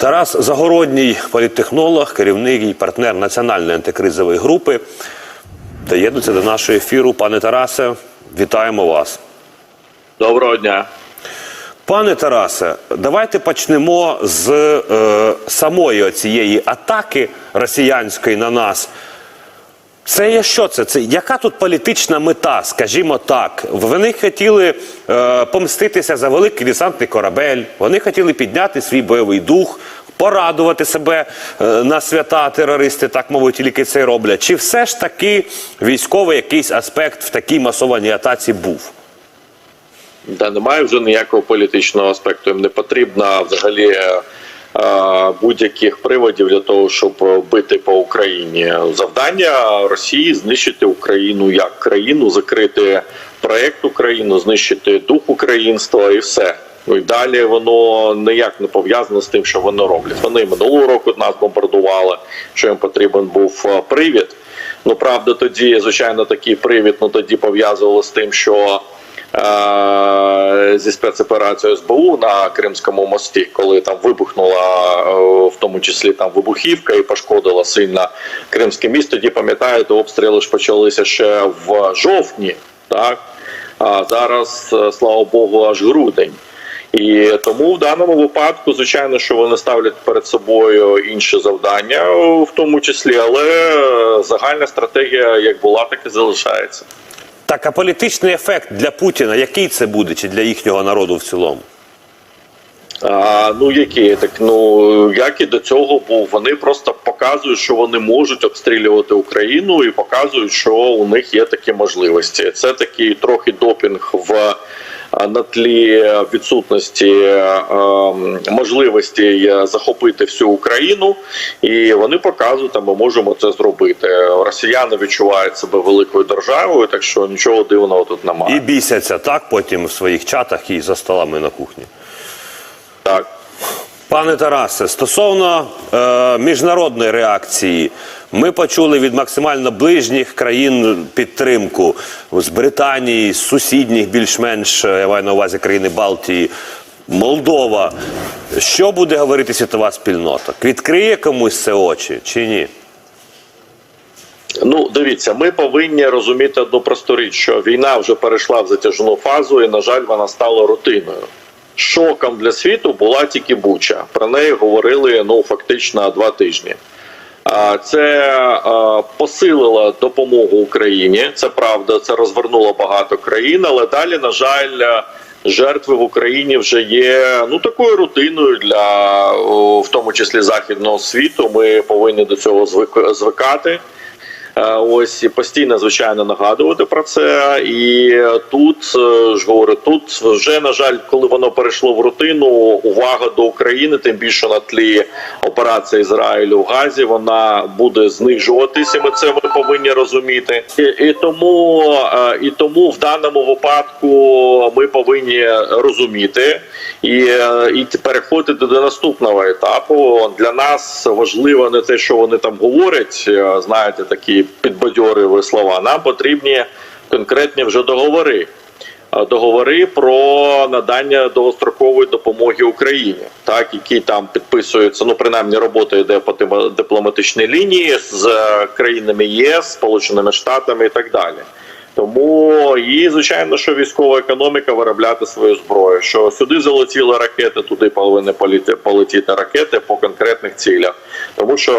Тарас Загородній, політтехнолог, керівник і партнер національної антикризової групи, доєднується до нашого ефіру. Пане Тарасе, вітаємо вас. Доброго дня. Пане Тарасе, давайте почнемо з е, самої цієї атаки росіянської на нас. Це є що це? Це яка тут політична мета, скажімо так? Вони хотіли е, помститися за великий десантний корабель, вони хотіли підняти свій бойовий дух, порадувати себе е, на свята терористи, так мовити, тільки це роблять. Чи все ж таки військовий якийсь аспект в такій масованій атаці був? Та немає вже ніякого політичного аспекту. Їм не потрібно взагалі е, будь-яких приводів для того, щоб бити по Україні. Завдання Росії знищити Україну як країну, закрити проект Україну, знищити дух українства і все. Ну і далі воно ніяк не пов'язано з тим, що вони роблять. Вони минулого року нас бомбардували, що їм потрібен був е, привід. Ну правда, тоді, звичайно, такий привід ну тоді пов'язували з тим, що е, зі спецоперацією СБУ на Кримському мості, коли там вибухнула е, в тому числі там вибухівка і пошкодила сильно Кримське місто. Тоді пам'ятаєте, обстріли ж почалися ще в жовтні, так а зараз, е, слава Богу, аж грудень. І тому в даному випадку, звичайно, що вони ставлять перед собою інші завдання, в тому числі, але е, загальна стратегія як була, так і залишається. Так, а політичний ефект для Путіна, який це буде, чи для їхнього народу в цілому? А, ну які так ну як і до цього був. Вони просто показують, що вони можуть обстрілювати Україну, і показують, що у них є такі можливості. Це такий трохи допінг в на тлі відсутності е, можливості захопити всю Україну, і вони показують, а ми можемо це зробити. Росіяни відчувають себе великою державою, так що нічого дивного тут немає. І бісяться так потім в своїх чатах і за столами на кухні. Так. Пане Тарасе, стосовно е, міжнародної реакції, ми почули від максимально ближніх країн підтримку з Британії, з сусідніх, більш-менш е, я маю на увазі країни Балтії, Молдова. Що буде говорити світова спільнота? Відкриє комусь це очі чи ні? Ну, дивіться, ми повинні розуміти одну просту річ, що війна вже перейшла в затяжну фазу, і на жаль, вона стала рутиною. Шоком для світу була тільки Буча. Про неї говорили ну фактично два тижні. Це посилило допомогу Україні. Це правда, це розвернуло багато країн, але далі, на жаль, жертви в Україні вже є ну такою рутиною для в тому числі західного світу. Ми повинні до цього звик, звикати. Е, Ось постійно, звичайно, нагадувати про це. І тут е, ж говорю, тут вже на жаль, коли воно перейшло в рутину, увага до України, тим більше на тлі операції Ізраїлю в Газі, вона буде знижуватися. Ми це ми повинні розуміти. І, і тому е, і тому в даному випадку ми повинні розуміти і, і переходити до наступного етапу. Для нас важливо не те, що вони там говорять. Знаєте, такі підбадьорювали слова. Нам потрібні конкретні вже договори. Е, Договори про надання довгострокової допомоги Україні, так які там підписуються. Ну принаймні робота йде по тим- дипломатичній лінії з е, країнами ЄС, Сполученими Штатами і так далі. Тому і звичайно, що військова економіка виробляти свою зброю. Що сюди залетіли ракети, туди повинні політи полетіти ракети по конкретних цілях. Тому що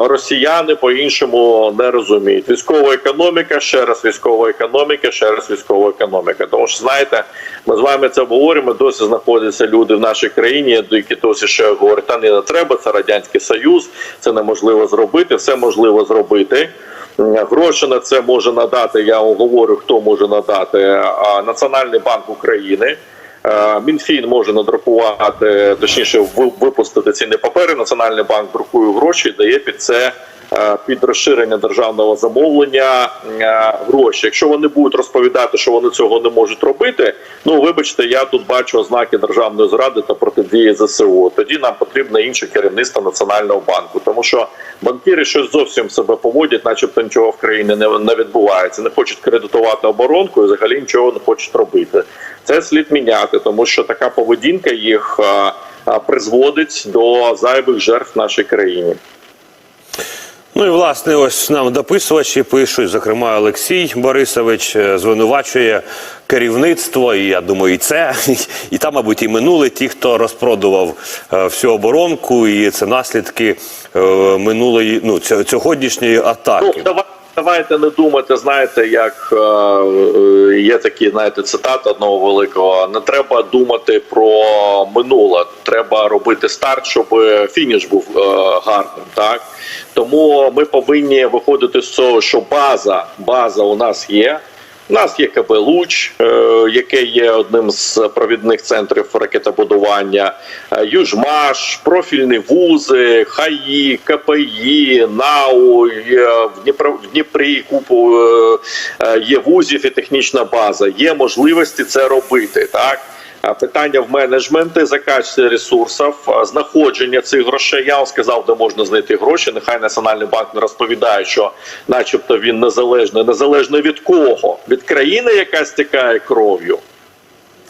е, росіяни по-іншому не розуміють. Військова економіка, ще раз військова економіка, ще раз військова економіка. Тому що знаєте, ми з вами це обговорюємо. Досі знаходяться люди в нашій країні, які досі ще говорять, та не треба, це радянський союз, це неможливо зробити, все можливо зробити. Гроші на це може надати. Я вам говорю, хто може надати а, Національний банк України. Е, Мінфін може надрукувати, точніше, ви- випустити цінні папери. Національний банк друкує гроші, і дає під це під розширення державного замовлення е, гроші. Якщо вони будуть розповідати, що вони цього не можуть робити, ну вибачте, я тут бачу ознаки державної зради та протидії ЗСУ. Тоді нам потрібно інше керівництво національного банку, тому що банкіри щось зовсім себе поводять, начебто нічого в країні не, не відбувається. Не хочуть кредитувати оборонку і взагалі нічого не хочуть робити. Це слід міняти, тому що така поведінка їх. е, призводить до зайвих жертв в нашій країні. Ну і власне, ось нам дописувачі пишуть, зокрема, Олексій Борисович е, звинувачує керівництво, і я думаю, і це, і там, мабуть, і минули ті, хто розпродував е, всю оборонку, і це наслідки е, минулої, ну сьогоднішньої Ну, атаки. Давай, давайте не думати, знаєте, як е, е, є такі, знаєте, цитата одного великого. Не треба думати про минуле. Треба робити старт, щоб фініш був е, гарним. Так тому ми повинні виходити з цього, що база, база у нас є. У нас є КБ Луч, е, яке є одним з провідних центрів ракетобудування, е, Южмаш, профільні вузи, ХАІ, КПІ, НАУ, в, Дніпро, в Дніпрі купу е, є вузів і технічна база. Є можливості це робити. Так питання в менеджменті, закачці ресурсів, знаходження цих грошей. Я вам сказав, де можна знайти гроші. Нехай Національний банк не розповідає, що, начебто, він незалежний. Незалежно від кого? Від країни, яка стікає кров'ю.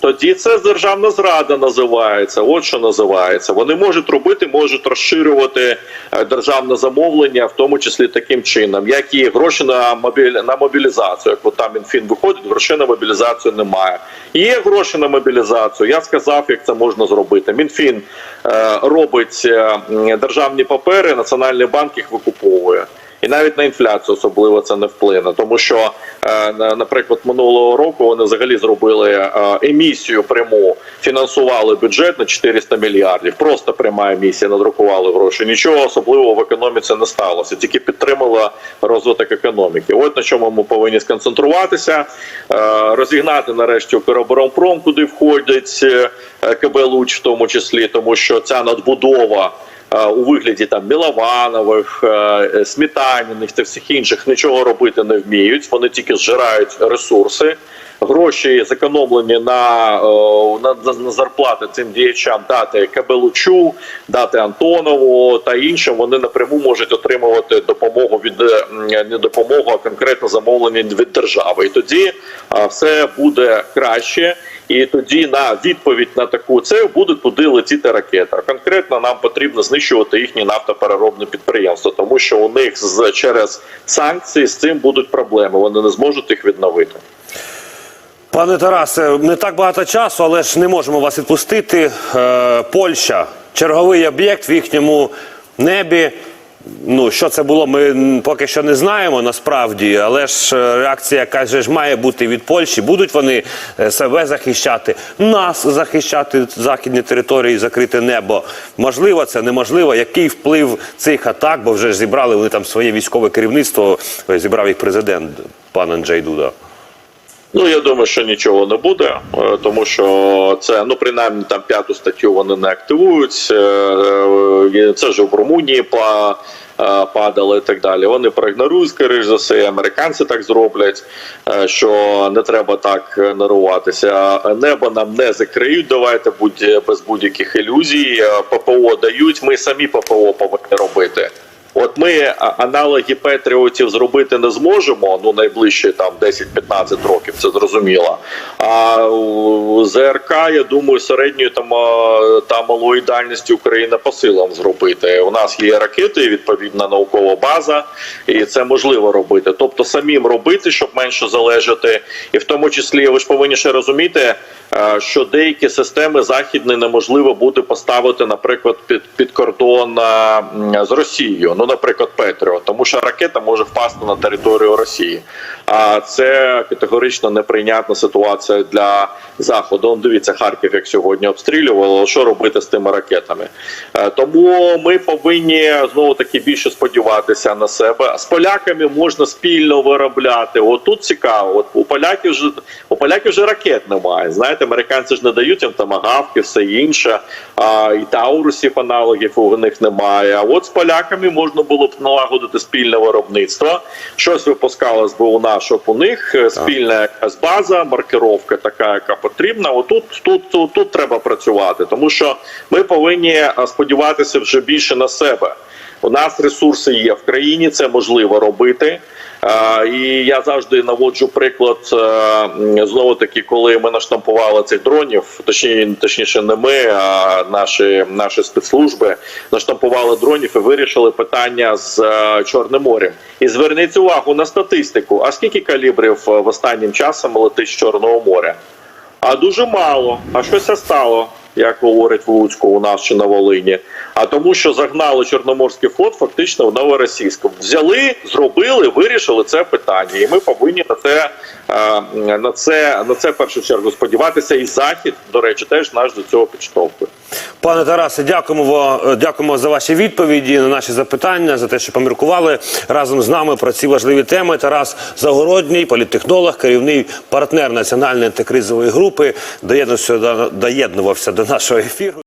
Тоді це державна зрада називається. От що називається. Вони можуть робити, можуть розширювати е, державне замовлення, в тому числі таким чином, як і гроші на мобіль на мобілізацію. Як от там Мінфін виходить, грошей на мобілізацію немає. Є гроші на мобілізацію. Я сказав, як це можна зробити. Мінфін е, робить е, державні папери, Національний банк їх викуповує. І навіть на інфляцію особливо це не вплине, тому що, е, на- наприклад, минулого року вони взагалі зробили е, емісію пряму, фінансували бюджет на 400 мільярдів. Просто пряма емісія, надрукували гроші. Нічого особливого в економіці не сталося, тільки підтримала розвиток економіки. От на чому ми повинні сконцентруватися, е, розігнати нарешті Укроборонпром, куди входять КБ Луч, в тому числі, тому що ця надбудова. У вигляді там Мілованових, е, Сметаніних та всіх інших нічого робити не вміють. Вони тільки зжирають ресурси. Гроші зекономлені на, на, на, зарплати цим діячам дати Кабелучу, дати Антонову та іншим. Вони напряму можуть отримувати допомогу від е, не допомогу, а конкретно замовлення від держави. І тоді все буде краще. І тоді на відповідь на таку це буде туди летіти ракета. Конкретно нам потрібно знищувати їхні нафтопереробні підприємства, тому що у них з через санкції з цим будуть проблеми. Вони не зможуть їх відновити. Пане Тарасе, не так багато часу, але ж не можемо вас відпустити. Е, Польща, черговий об'єкт в їхньому небі. Ну, що це було, ми поки що не знаємо насправді, але ж е, реакція яка ж має бути від Польщі. Будуть вони е, себе захищати, нас захищати західні території, закрите небо. Можливо, це неможливо. Який вплив цих атак? Бо вже ж зібрали вони там своє військове керівництво, зібрав їх президент, пан Анджей Дуда. Ну я думаю, що нічого не буде, е, тому що це ну принаймні там п'яту статтю вони не активують. Е, е, Це ж в Румунії па. Падали і так далі. Вони проігнорують, скоріш за все, американці так зроблять, що не треба так нервуватися. Небо нам не закриють. Давайте будь без будь-яких ілюзій. ППО дають. Ми самі ППО повинні робити. От ми аналоги Петріотів зробити не зможемо. Ну найближчі там 10-15 років, це зрозуміло. А ЗРК, я думаю, середньої там та малої дальності Україна по силам зробити. У нас є ракети, відповідна наукова база, і це можливо робити. Тобто самим робити, щоб менше залежати, і в тому числі ви ж повинні ще розуміти, що деякі системи західні неможливо буде поставити, наприклад, під під кордон е, з Росією. Ну, наприклад, Петріо, тому що ракета може впасти на територію Росії. А це категорично неприйнятна ситуація для заходу. Дивіться, Харків, як сьогодні обстрілювало. Що робити з тими ракетами? Е, Тому ми повинні знову таки більше сподіватися на себе. З поляками можна спільно виробляти. От тут цікаво. От у поляків вже у поляків вже ракет немає. Знаєте, американці ж не дають їм тамагавки, все інше. А і таурусів аналогів у них немає. А от з поляками можна було б налагодити спільне виробництво. Щось випускалось би у нас, щоб у них е, спільна якась база, маркировка така, яка потрібна. Отут тут, тут, тут треба працювати, тому що ми повинні е, сподіватися вже більше на себе. У нас ресурси є в країні, це можливо робити. Е, І я завжди наводжу приклад знову таки, коли ми наштампували цих дронів, точніше, не ми, а наші, наші спецслужби наштампували дронів і вирішили питання з е, Чорним морем. І зверніть увагу на статистику. А скільки калібрів е, в останнім часом летить з Чорного моря? А дуже мало. А щось стало, як говорять в Луцьку у нас чи на Волині. А тому, що загнали Чорноморський флот фактично в новоросійську. Взяли, зробили, вирішили це питання. І ми повинні на це е, на це на це в першу чергу сподіватися. І захід, до речі, теж наш до цього підштовхує. Пане Тарасе, дякуємо, дякуємо за ваші відповіді на наші запитання, за те, що поміркували разом з нами про ці важливі теми. Тарас Загородній, політтехнолог, керівний партнер національної антикризової групи, доєднувався до, доєднувався до нашого ефіру.